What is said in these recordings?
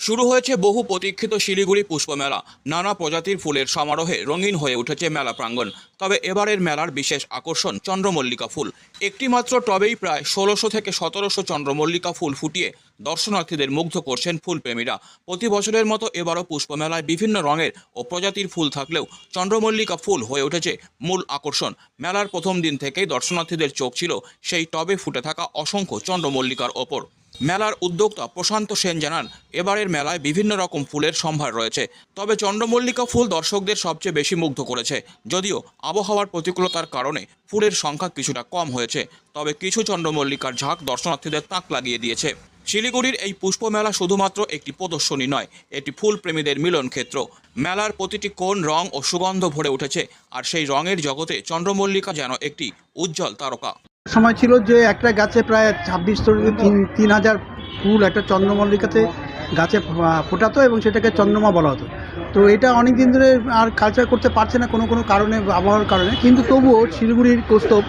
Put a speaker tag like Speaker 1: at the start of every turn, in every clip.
Speaker 1: শুরু হয়েছে বহু প্রতীক্ষিত শিলিগুড়ি পুষ্পমেলা। নানা প্রজাতির ফুলের সমারোহে রঙিন হয়ে উঠেছে মেলা প্রাঙ্গণ। তবে এবারের মেলার বিশেষ আকর্ষণ চন্দ্রমল্লিকা ফুল। একটিমাত্র টবেই প্রায় ষোলোশো থেকে সতেরোশো চন্দ্রমল্লিকা ফুল ফুটিয়ে দর্শনার্থীদের মুগ্ধ করছেন ফুলপ্রেমীরা। প্রতি বছরের মতো এবারও পুষ্পমেলায় বিভিন্ন রঙের ও প্রজাতির ফুল থাকলেও চন্দ্রমল্লিকা ফুল হয়ে উঠেছে মূল আকর্ষণ। মেলার প্রথম দিন থেকেই দর্শনার্থীদের চোখ ছিল সেই টবে ফুটে থাকা অসংখ্য চন্দ্রমল্লিকার ওপর। মেলার উদ্যোক্তা প্রশান্ত সেন জানান, এবারের মেলায় বিভিন্ন রকম ফুলের সম্ভার রয়েছে, তবে চন্দ্রমল্লিকা ফুল দর্শকদের সবচেয়ে বেশি মুগ্ধ করেছে। যদিও আবহাওয়ার প্রতিকূলতার কারণে ফুলের সংখ্যা কিছুটা কম হয়েছে, তবে কিছু চন্দ্রমল্লিকার ঝাঁক দর্শনার্থীদের তাক লাগিয়ে দিয়েছে। শিলিগুড়ির এই পুষ্পমেলা শুধুমাত্র একটি প্রদর্শনী নয়, এটি ফুল প্রেমীদের মিলন ক্ষেত্র মেলার প্রতিটি কোণ, রং ও সুগন্ধ ভরে উঠেছে, আর সেই রঙের জগতে চন্দ্রমল্লিকা যেন একটি উজ্জ্বল তারকা।
Speaker 2: সময় ছিল যে একটা গাছে প্রায় ছাব্বিশ তিন তিন হাজার ফুল একটা চন্দ্রমল্লিকাতে গাছে ফোটাতো এবং সেটাকে চন্দ্রমা বলা হতো। তো এটা অনেক দিন ধরে আর কালচার করতে পারছে না কোনো কোনো কারণে, আবহাওয়ার কারণে। কিন্তু তবুও শিলিগুড়ির কৌস্তব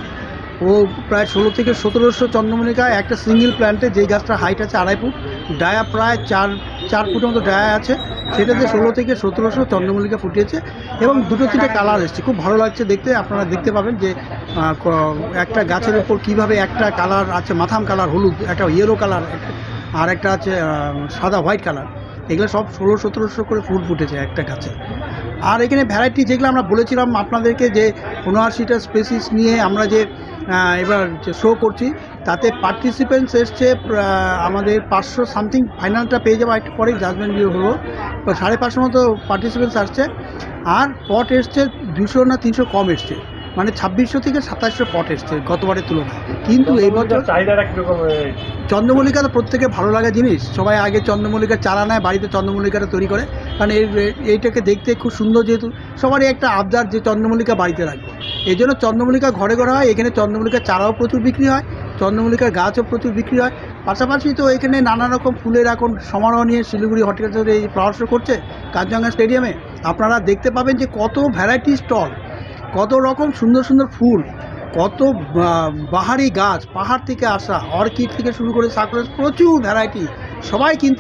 Speaker 2: ও প্রায় ষোলো থেকে সতেরোশো চন্দ্রমল্লিকা একটা সিঙ্গেল প্ল্যান্টে যেই গাছটার হাইট আছে আড়াই ফুট, ডায়া প্রায় চার চার ফুটের মতো ডায়া আছে। সেটাতে ষোলো থেকে সতেরোশো চন্দ্রমল্লিকা ফুটিয়েছে এবং দুটো তিনটে কালার এসছে। খুব ভালো লাগছে দেখতে, আপনারা দেখতে পাবেন যে একটা গাছের উপর কীভাবে একটা কালার আছে, মাথাম কালার, হলুদ, একটা ইয়েলো কালার, আর একটা আছে সাদা হোয়াইট কালার। এগুলো সব ষোলো সতেরোশো করে ফুল ফুটেছে একটা গাছে। আর এখানে ভ্যারাইটি যেগুলো আমরা বলেছিলাম আপনাদেরকে যে উনআশিটা স্পেসিস নিয়ে আমরা যে এবার যে শো করছি, তাতে পার্টিসিপেন্টস এসছে আমাদের পাঁচশো সামথিং ফাইনালটা পেয়ে যাব, একটু পরেই জাজমেন্ট দিয়ে হলো। সাড়ে পাঁচশো মতো পার্টিসিপেন্টস আসছে। আর পট এসছে দুশো না তিনশো কম এসছে। মানে ছাব্বিশশো থেকে সাতাশশো পট এসছে গতবারের তুলনায়। কিন্তু এই বছর
Speaker 3: চাহিদাটা কীরকম
Speaker 2: চন্দ্রমল্লিকা তো প্রত্যেকে ভালো লাগা জিনিস। সবাই আগে চন্দ্রমল্লিকার চারা নেয়, বাড়িতে চন্দ্রমল্লিকাটা তৈরি করে। কারণ এই এইটাকে দেখতে খুব সুন্দর যেহেতু সবারই একটা আবদার যে চন্দ্রমল্লিকা বাড়িতে রাখব। এই জন্য চন্দ্রমল্লিকা ঘরে ঘরে হয়, এখানে চন্দ্রমল্লিকার চারাও প্রচুর বিক্রি হয়, চন্দ্রমল্লিকার গাছও প্রচুর বিক্রি হয়। পাশাপাশি তো এখানে নানা রকম ফুলের এখন সমারোহ নিয়ে শিলিগুড়ি হর্টিকালচার এই ফ্লাওয়ার করছে কাঞ্চনজঙ্ঘা স্টেডিয়ামে। আপনারা দেখতে পাবেন যে কত ভ্যারাইটি স্টল কত রকম সুন্দর সুন্দর ফুল কত বাহারি গাছ, পাহাড় থেকে আসা অর্কিড থেকে শুরু করে সাকুরেস, প্রচুর ভ্যারাইটি। সবাই কিনতে